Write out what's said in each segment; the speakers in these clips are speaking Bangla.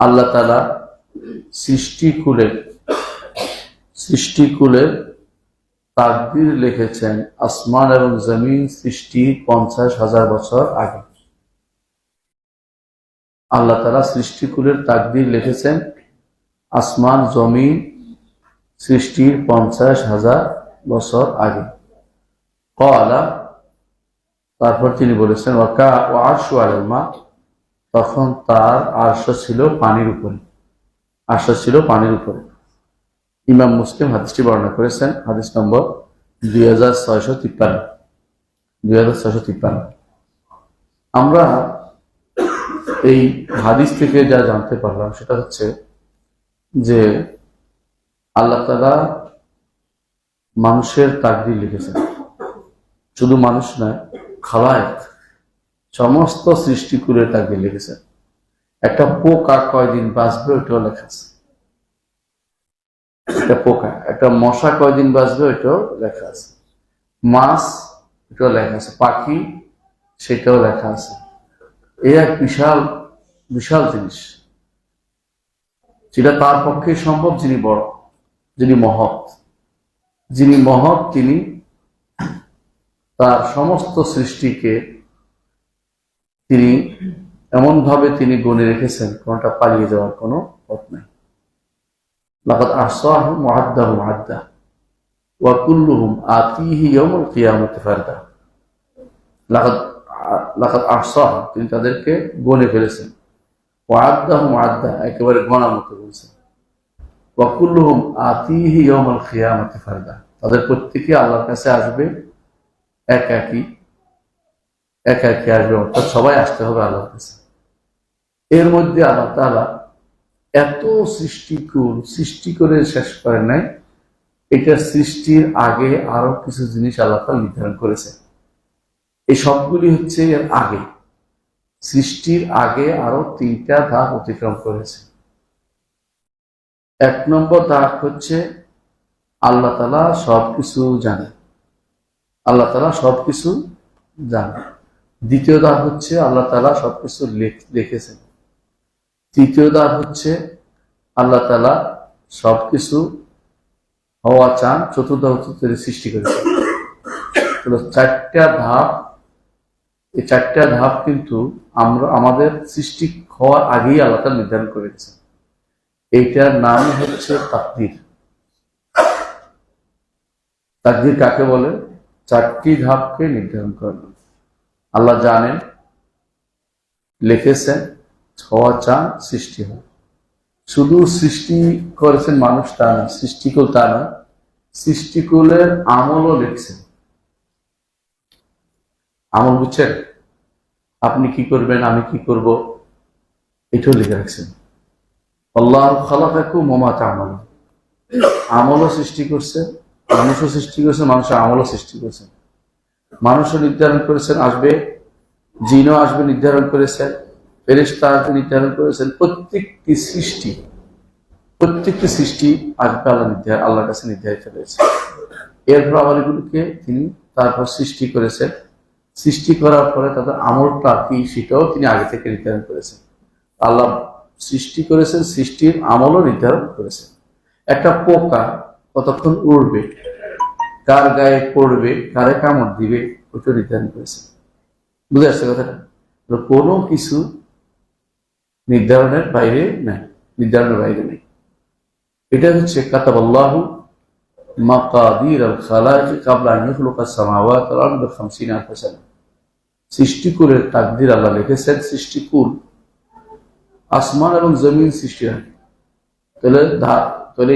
আল্লাহ তালা সৃষ্টিকুলের সৃষ্টিকুলের তাকদির লিখেছেন, আসমান এবং জমিন সৃষ্টির পঞ্চাশ হাজার বছর আগে। আল্লাহ তালা সৃষ্টিকুলের তাকদির লিখেছেন, আসমান, জমিন সৃষ্টির পঞ্চাশ হাজার বছর আগে। কলা তারপর তিনি বলেছেন, ওয়াকা ও আরশু আলমা তখন তার আরশ ছিল পানির উপরে। আরশ ছিল পানির উপরে। ইমাম মুসলিম হাদিসটি বর্ণনা করেছেন, হাদিস নম্বর দুই হাজার ছয়শো তিপ্পান্ন। ছয়শো তিপ্পান্ন। আমরা এই হাদিস থেকে যা জানতে পারলাম সেটা হচ্ছে যে আল্লাহ তালা মানুষের তাকদির লিখেছেন। শুধু মানুষ নয়, খালায়ক। সমস্ত সৃষ্টিকুলের তাকদির লিখেছেন একটা পোকা কয়দিন বাঁচবে ওইটাও লেখা আছে। একটা পোকা, একটা মশা কয়দিন বাঁচবে ওইটাও লেখা আছে। মাছ এটাও লেখা আছে। পাখি, সেটাও লেখা আছে। এই এক বিশাল বিশাল জিনিস। যেটা তার পক্ষে সম্ভব, যিনি বড়, যিনি মহৎ। যিনি মহৎ, তিনি তার সমস্ত সৃষ্টিকে তিনি এমনভাবে তিনি গণে রেখেছেন, কোনটা পালিয়ে যাওয়ার কোনো পথ নাই। তিনি তাদেরকে গণে ফেলেছেন। একেবারে গণার মতো বলছেন। ওয়া কুল্লুহুম আতিহি ইয়াউমুল কিয়ামতি ফারদা, তাদের প্রত্যেকে আল্লাহর কাছে আসবে এক এক আসবে অর্থাৎ সবাই আসতে হবে আল্লাহর কাছে। এর মধ্যে আল্লাহ তাআলা এত সৃষ্টিকুল সৃষ্টি করে শেষ করে নাই, এটা সৃষ্টির আগে আরও কিছু জিনিস আল্লাহ তাআলা নির্ধারণ করেছে। এই সবগুলি হচ্ছে এর আগে। সৃষ্টির আগে আরও তিনটা ধাপ অতিক্রম করেছে। এক নম্বর ধাপ হচ্ছে আল্লাহ তালা সবকিছু জানে আল্লাহ তালা সবকিছু জানে দ্বিতীয় ধাপ হচ্ছে আল্লাহ তালা সবকিছু লিখেছেন তৃতীয় ধাপ হচ্ছে আল্লাহ তালা সবকিছু হওয়া চান, চতুর্থ হচ্ছে তিনি সৃষ্টি করেছেন। চারটা ধাপ, এই চারটা ধাপ কিন্তু আমরা, আমাদের সৃষ্টি হওয়ার আগেই তাআলা নির্ধারণ করে গেছেন এইটার নাম হচ্ছে তাকদির। তাকদির কাকে বলে? চারটি ধাপকে নির্ধারণ করেন আল্লাহ জানেন, লিখেছেন, হওয়া চান, সৃষ্টি হয়। শুধু সৃষ্টি করেছেন মানুষ তা না, সৃষ্টিকুল তা না, সৃষ্টিকুলের আমলও লিখছেন। আমল বুঝছেন? আপনি কি করবেন, আমি কি করব? এটাও লিখে রাখছেন। আল্লাহ খালাকাকু মমা আমল আমলও সৃষ্টি করছে মানুষও সৃষ্টি করছে মানুষের আমলও সৃষ্টি করছে মানুষও নির্ধারণ করেছেন, আসবে, জিনও আসবে, নির্ধারণ করেছেন, ফেরেশতা আসবে, নির্ধারণ করেছেন। প্রত্যেকটি সৃষ্টি প্রত্যেকটি সৃষ্টি আসবে, আল্লাহ নির্ধারণ আল্লাহর কাছে নির্ধারিত রয়েছে। এরপর আবার তিনি তারপর সৃষ্টি করেছেন। সৃষ্টি করার পরে তাদের আমলটা কি সেটাও তিনি আগে থেকে নির্ধারণ করেছেন। আল্লাহ সৃষ্টি করেছেন, সৃষ্টির আমলও নির্ধারণ করেছেন। একটা পোকা কতক্ষণ উড়বে? কার গায়ে পড়বে, কারে কামড় দিবে ওটা নির্ধারণ করেছেন বুঝে আসছে কথাটা? কোনো কিছু নির্ধারণের বাইরে নাই, নির্ধারণের বাইরে নেই। এটা হচ্ছে কাতাবাল্লাহু মাকাদির আল খালাকি কাবলা আন সামাওয়াত ওয়াল আরদ 50 আলফ সৃষ্টিকুলের তাকদির আসমান এবং জমিন সৃষ্টি তাহলে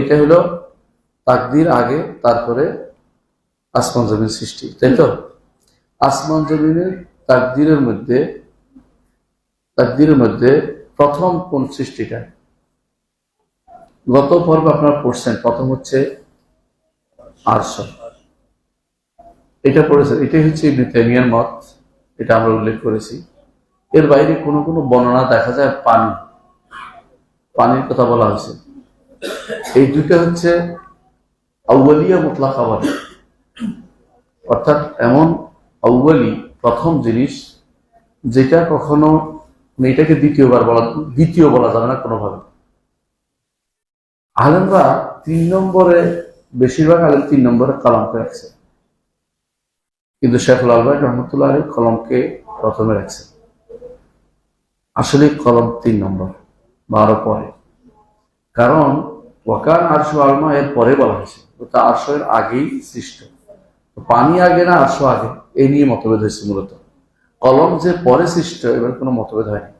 এটা তাকদির আগে, তারপরে আসমান জমিন সৃষ্টি, তাই তো? আসমান জমিনের তাকদিরের মধ্যে তাকদিরের মধ্যে প্রথম কোন সৃষ্টিটা? গত পর্ব আপনারা পড়ছেন, প্রথম হচ্ছে আরশ। এটা পড়েছেন, এটাই হচ্ছে ইবনে মত, এটা আমরা উল্লেখ করেছি। এর বাইরে কোনো কোনো বর্ণনা দেখা যায় পানি। পানির কথা বলা হয়েছে। এই দুইটা হচ্ছে আউ্বালিয়া মুতলা খাবার অর্থাৎ এমন আউ্বালি প্রথম জিনিস, যেটা কখনো মানে এটাকে দ্বিতীয়বার বলা, দ্বিতীয় বলা যাবে না কোনোভাবে। আলেমরা তিন নম্বরে, বেশিরভাগ আলেম তিন নম্বরে কলমকে রাখছে। কিন্তু শেখ লালবাই রহমতুল্লাহ আলী কলমকে প্রথমে রাখছে। আসলে কলম তিন নম্বর বারো পরে। কারণ, ওয়াকান আরশো আলমা এর পরে বলা হয়েছে। ওটা আরশো এর আগেই সৃষ্ট। তো পানি আগে না আরশো আগে। এই নিয়ে মতভেদ হয়েছে মূলত। কলম যে পরে সৃষ্ট, এবার কোনো মতভেদ হয়নি।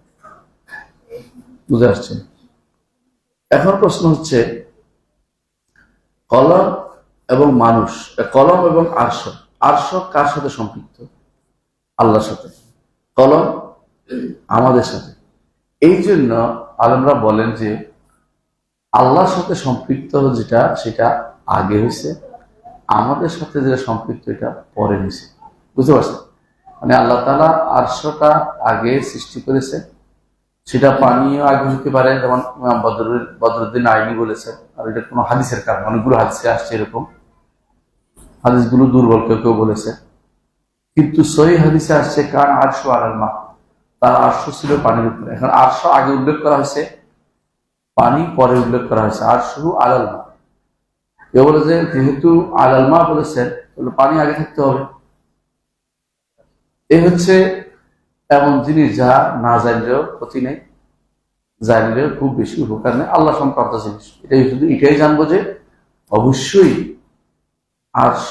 বুঝে আসছে এখন প্রশ্ন হচ্ছে, কলম এবং মানুষ কলম এবং আরশ আরশ কার সাথে সম্পৃক্ত? আল্লাহর সাথে। কলম আমাদের সাথে। এই জন্য আলমরা বলেন যে, আল্লাহর সাথে সম্পৃক্ত যেটা, সেটা আগে হয়েছে আমাদের সাথে যেটা সম্পৃক্ত, এটা পরে হয়েছে বুঝতে পারছেন? মানে আল্লাহ তালা আরশটা আগে সৃষ্টি করেছে। সেটা পানিও আগে হতে পারে, যেমন বদরুল, বদরুদ্দিন আইনি বলেছে, আর এটা কোনো হাদিসের কারণ, অনেকগুলো হাদিসে আসছে এরকম। হাদিসগুলো দুর্বল কেউ কেউ বলেছে। কিন্তু সহি হাদিসে আসছে কারণ আরশো আলাল মা। তার আরশ ছিল পানির উপরে। এখন আরশ আগে উল্লেখ করা হয়েছে, পানি পরে উল্লেখ করা হয়েছে। আর শুরু আলাল মা। কেউ বলে যে, যেহেতু আলাল মা বলেছেন পানি আগে থাকতে হবে। এ হচ্ছে এমন জিনিস যা না জানলেও ক্ষতি নেই, জানলেও খুব বেশি উপকার নেই, আল্লাহ সংক্রান্ত জিনিস। এটাই শুধু, এটাই জানব যে অবশ্যই আর্শ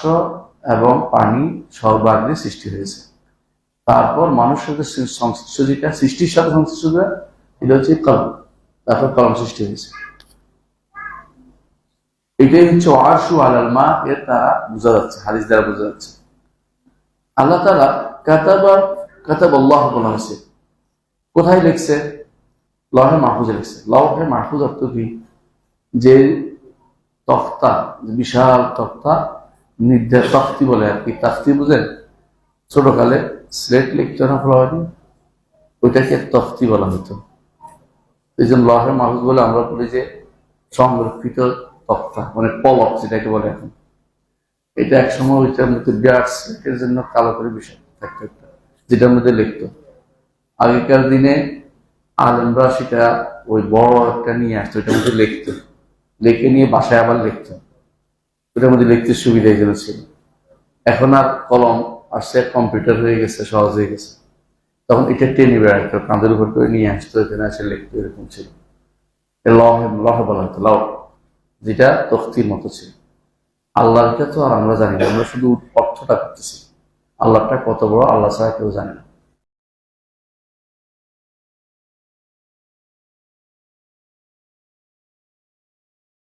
এবং পানি সর্বাগ্রে সৃষ্টি হয়েছে। তারপর মানুষের সংশ্লিষ্ট যেটা সৃষ্টির সাথে সংশ্লিষ্ট এটা হচ্ছে কলম। তারপর কলম সৃষ্টি হয়েছে। এটাই হচ্ছে আরশু আলাল মা, এর দ্বারা বোঝা যাচ্ছে, হাদিস দ্বারা বোঝা যাচ্ছে। আল্লাহ তালা কাতাবা কাতাব আল্লাহ বলা হয়েছে। কোথায় লিখছে? লহে মাহফুজে লিখছে। লহে মাহফুজ অর্থ কি? যে তক্তা বিশাল তক্তা নির্দেশ তক্তি বলে আর কি। তাক্তি বুঝেন? ছোটকালে স্লেট লিখতে না বলা হয়নি ওইটাকে তক্তি বলা হতো। এই জন্য লহে মাহফুজ বলে আমরা বলি যে সংরক্ষিত তক্তা মানে পলক যেটাকে বলে এখন। এটা এক সময় ওইটার মধ্যে বিরাট স্লেটের জন্য কালো করে বিষয় থাকতো একটা, যেটার মধ্যে লিখতো। আগেকার দিনে আলমরা সেটা ওই বড় একটা নিয়ে আসতো, ওইটার মধ্যে লিখতো। লিখে নিয়ে বাসায় আবার লিখতো। ওটার মধ্যে লিখতে সুবিধা এগুলো ছিল। এখন আর কলম আসছে কম্পিউটার হয়ে গেছে, সহজ হয়ে গেছে। তখন এটা টেনে বেড়াইতো কাঁধের উপর করে নিয়ে আসতো, এখানে এসে লিখতো, এরকম ছিল। লহে লহে বলা হতো, লহ। যেটা তখতির মতো ছিল। আল্লাহকে তো আর আমরা জানি না, আমরা শুধু অর্থটা করতেছি। আল্লাহটা কত বড়, আল্লাহ ছাড়া কেউ জানে না।